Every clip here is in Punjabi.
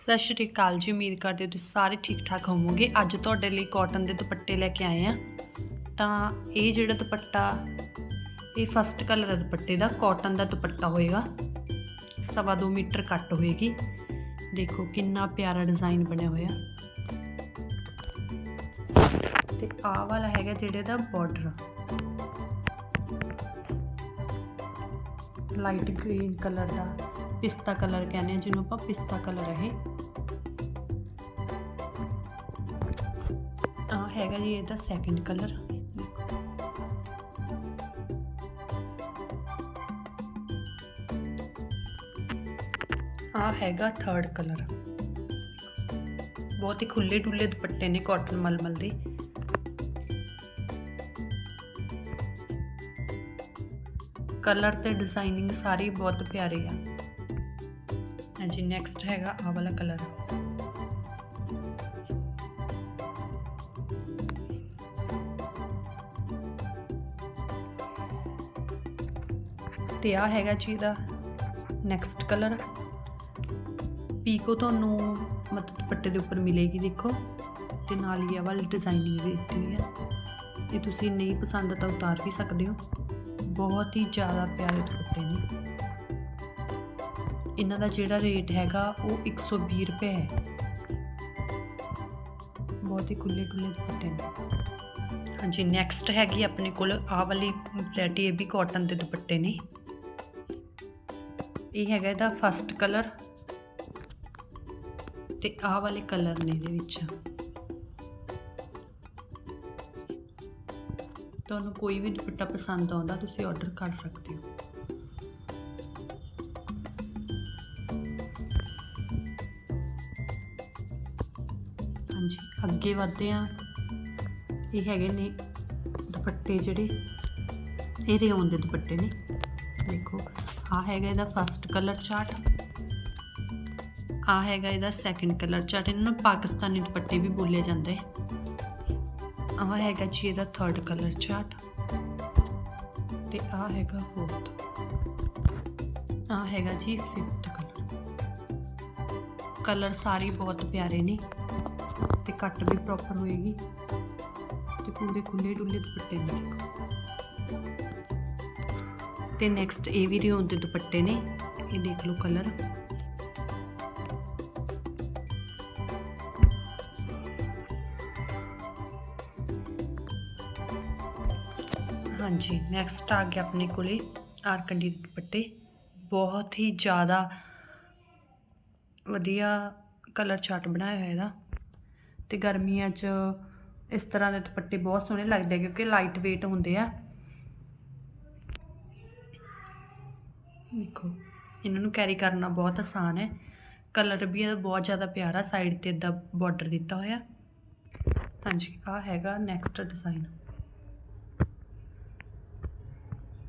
ਸਤਿ ਸ਼੍ਰੀ ਅਕਾਲ ਜੀ, ਉਮੀਦ ਕਰਦੇ ਹਾਂ ਤੁਸੀਂ ਸਾਰੇ ਠੀਕ ਠਾਕ ਹੋਵੋਗੇ। ਅੱਜ ਤੁਹਾਡੇ ਲਈ ਕਾਟਨ ਦੇ ਦੁਪੱਟੇ ਲੈ ਕੇ ਆਏ ਆ ਤਾਂ ਇਹ ਜਿਹੜਾ ਦੁਪੱਟਾ, ਇਹ ਫਸਟ ਕਲਰ ਹੈ ਦੁਪੱਟੇ ਦਾ ਕਾਟਨ ਦਾ ਦੁਪੱਟਾ ਹੋਏਗਾ। ਸਵਾ ਦੋ ਮੀਟਰ ਕੱਟ ਹੋਏਗੀ। ਦੇਖੋ ਕਿੰਨਾ ਪਿਆਰਾ ਡਿਜ਼ਾਈਨ ਬਣਿਆ ਹੋਇਆ। ਤੇ ਆਹ ਵਾਲਾ ਹੈਗਾ ਜਿਹੜੇ ਦਾ ਬਾਰਡਰ ਲਾਈਟ ਗ੍ਰੀਨ ਕਲਰ ਦਾ। ਪਿਸਤਾ ਕਲਰ ਕਹਿੰਦੇ ਆ, ਜਿਹਨੂੰ ਆਪਾਂ ਪਿਸਤਾ ਕਲਰ ਹੈ ਇਹ। ਆ ਹੈਗਾ ਜੀ ਇਹਦਾ ਸੈਕੰਡ ਕਲਰ ਆ ਹੈਗਾ ਥਰਡ ਕਲਰ ਬਹੁਤ ਹੀ ਖੁੱਲੇ ਡੁੱਲੇ ਦੁਪੱਟੇ ਨੇ ਕਾਟਨ ਮਲਮਲ ਦੇ। ਕਲਰ ਤੇ ਡਿਜ਼ਾਈਨਿੰਗ ਸਾਰੀ ਬਹੁਤ ਪਿਆਰੇ ਆ। ਹਾਂਜੀ ਨੈਕਸਟ ਹੈਗਾ ਆਹ ਵਾਲਾ ਕਲਰ ਤੇ ਆ ਹੈਗਾ ਜੀ ਇਹਦਾ ਨੈਕਸਟ ਕਲਰ ਪੀਕੋ ਤੁਹਾਨੂੰ ਮਤਲਬ ਦੁਪੱਟੇ ਦੇ ਉੱਪਰ ਮਿਲੇਗੀ, ਦੇਖੋ। ਤੇ ਨਾਲ ਹੀ ਆ ਵਾਲੀ ਡਿਜ਼ਾਈਨਿੰਗ ਦਿੱਤੀ ਹੋਈ ਆ ਇਹ ਤੁਸੀਂ ਨਹੀਂ ਪਸੰਦ ਤਾਂ ਉਤਾਰ ਵੀ ਸਕਦੇ ਹੋ। ਬਹੁਤ ਹੀ ਜ਼ਿਆਦਾ ਪਿਆਰੇ ਦੁਪੱਟੇ ਨੇ। ਇਹਨਾਂ ਦਾ ਜਿਹੜਾ ਰੇਟ ਹੈਗਾ ਉਹ 120 ਰੁਪਏ ਹੈ। ਬਹੁਤ ਹੀ ਖੁੱਲੇ ਖੁੱਲੇ ਦੁਪੱਟੇ ਨੇ। ਹਾਂਜੀ ਨੈਕਸਟ ਹੈਗੀ ਆਪਣੇ ਕੋਲ, ਆਹ ਵਾਲੀ ਵੈਰਾਈਟੀ ਇਹ ਵੀ ਕਾਟਨ ਦੇ ਦੁਪੱਟੇ ਨੇ। ਇਹ ਹੈਗਾ ਇਹਦਾ ਫਸਟ ਕਲਰ ਤੇ ਆਹ ਵਾਲੇ ਕਲਰ ਨੇ ਇਹਦੇ ਵਿੱਚ। ਤੁਹਾਨੂੰ ਕੋਈ ਵੀ ਦੁਪੱਟਾ ਪਸੰਦ ਆਉਂਦਾ, ਤੁਸੀਂ ਆਰਡਰ ਕਰ ਸਕਦੇ ਹੋ। ਹਾਂਜੀ, ਅੱਗੇ ਵਧਦੇ ਆ ਇਹ ਹੈਗੇ ਨੇ ਦੁਪੱਟੇ ਜਿਹੜੇ। ਇਹ ਰਿਓਨ ਦੇ ਦੁਪੱਟੇ ਨੇ। ਦੇਖੋ ਆ ਹੈਗਾ ਇਹਦਾ ਫਸਟ ਕਲਰ ਚਾਰਟ ਆ ਹੈਗਾ ਇਹਦਾ ਸੈਕੰਡ ਕਲਰ ਚਾਰਟ ਇਹਨਾਂ ਨੂੰ ਪਾਕਿਸਤਾਨੀ ਦੁਪੱਟੇ ਵੀ ਬੋਲੇ ਜਾਂਦੇ ਆ ਹੈਗਾ ਜੀ ਇਹਦਾ ਥਰਡ ਕਲਰ ਚਾਰਟ ਤੇ ਆ ਹੈਗਾ ਫੋਰਥ ਆ ਹੈਗਾ ਜੀ ਫਿਫਥ ਕਲਰ ਕਲਰ ਸਾਰੇ ਬਹੁਤ ਪਿਆਰੇ ਨੇ। ਤੇ ਕੱਟ ਵੀ ਪ੍ਰੋਪਰ ਹੋਏਗੀ ਤੇ ਪੂਰੇ ਖੁੱਲੇ ਡੁੱਲੇ ਦੁਪੱਟੇ ਨੇ ਦੇਖੋ। ਤੇ ਨੈਕਸਟ ਇਹ ਵੀ ਰਿਓਨ ਦੇ ਦੁਪੱਟੇ ਨੇ, ਇਹ ਦੇਖ ਲਓ ਕਲਰ ਹਾਂਜੀ ਨੈਕਸਟ ਆ ਗਿਆ ਆਪਣੇ ਕੋਲੇ ਆਰਕੰਡੀ ਦੁਪੱਟੇ। ਬਹੁਤ ਹੀ ਜ਼ਿਆਦਾ ਵਧੀਆ ਕਲਰ ਚਾਰਟ ਬਣਾਇਆ ਹੋਇਆ ਇਹਦਾ। ਤੇ ਗਰਮੀਆਂ 'ਚ ਇਸ ਤਰ੍ਹਾਂ ਦੇ ਦੁਪੱਟੇ ਬਹੁਤ ਸੋਹਣੇ ਲੱਗਦੇ ਆ ਕਿਉਂਕਿ ਲਾਈਟ weight ਹੁੰਦੇ ਆ। ਦੇਖੋ, ਇਹਨਾਂ ਨੂੰ ਕੈਰੀ ਕਰਨਾ ਬਹੁਤ ਆਸਾਨ ਹੈ। ਕਲਰ ਵੀ ਇਹਦਾ ਬਹੁਤ ਜ਼ਿਆਦਾ ਪਿਆਰਾ ਸਾਈਡ ਤੇ ਇਦਾਂ ਬਾਰਡਰ ਦਿੱਤਾ ਹੋਇਆ। ਹਾਂਜੀ ਆ ਹੈਗਾ ਨੈਕਸਟ ਡਿਜ਼ਾਈਨ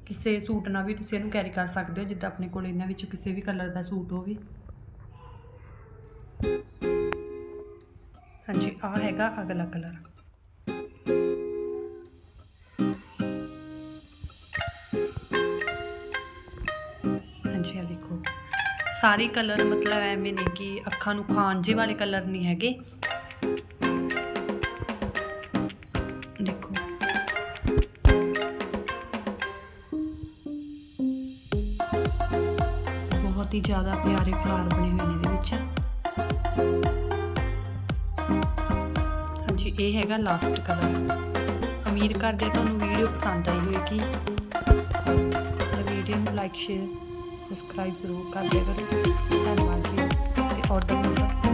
ਕਿਸੇ ਸੂਟ ਨਾਲ ਵੀ ਤੁਸੀਂ ਇਹਨੂੰ ਕੈਰੀ ਕਰ ਸਕਦੇ ਹੋ, ਜਿੱਦਾਂ ਆਪਣੇ ਕੋਲ ਇਹਨਾਂ ਵਿੱਚ ਕਿਸੇ ਵੀ ਕਲਰ ਦਾ ਸੂਟ ਹੋਵੇ। ਹਾਂਜੀ ਆ ਹੈਗਾ ਅਗਲਾ ਕਲਰ। ਹਾਂਜੀ ਆ ਦੇਖੋ। ਸਾਰੇ ਕਲਰ ਮਤਲਬ ਐਵੇਂ ਨੇ ਕਿ ਅੱਖਾਂ ਨੂੰ ਖਾਣ ਜੇ ਵਾਲੇ ਕਲਰ ਨਹੀਂ ਹੈਗੇ। ਦੇਖੋ। ਬਹੁਤ ਹੀ ਜ਼ਿਆਦਾ ਪਿਆਰੇ ਫਲਾਰ ਬਣੇ ਹੋਏ ਨੇ ਇਹਦੇ ਵਿੱਚ। ਤੇ ਇਹ ਹੈਗਾ ਲਾਸਟ ਕਲਰ ਅਮੀਰ ਕਰਦੇ ਦੇ ਤੁਹਾਨੂੰ ਵੀਡੀਓ ਪਸੰਦ ਆਈ ਹੋਵੇਗੀ ਤੇ ਵੀਡੀਓ ਨੂੰ ਲਾਈਕ ਸ਼ੇਅਰ ਸਬਸਕ੍ਰਾਈਬ ਜ਼ਰੂਰ ਕਰ ਦਿਆ ਕਰੋ। ਧੰਨਵਾਦ ਜੀ। ਤੇ ਆਰਡਰ ਨੰਬਰ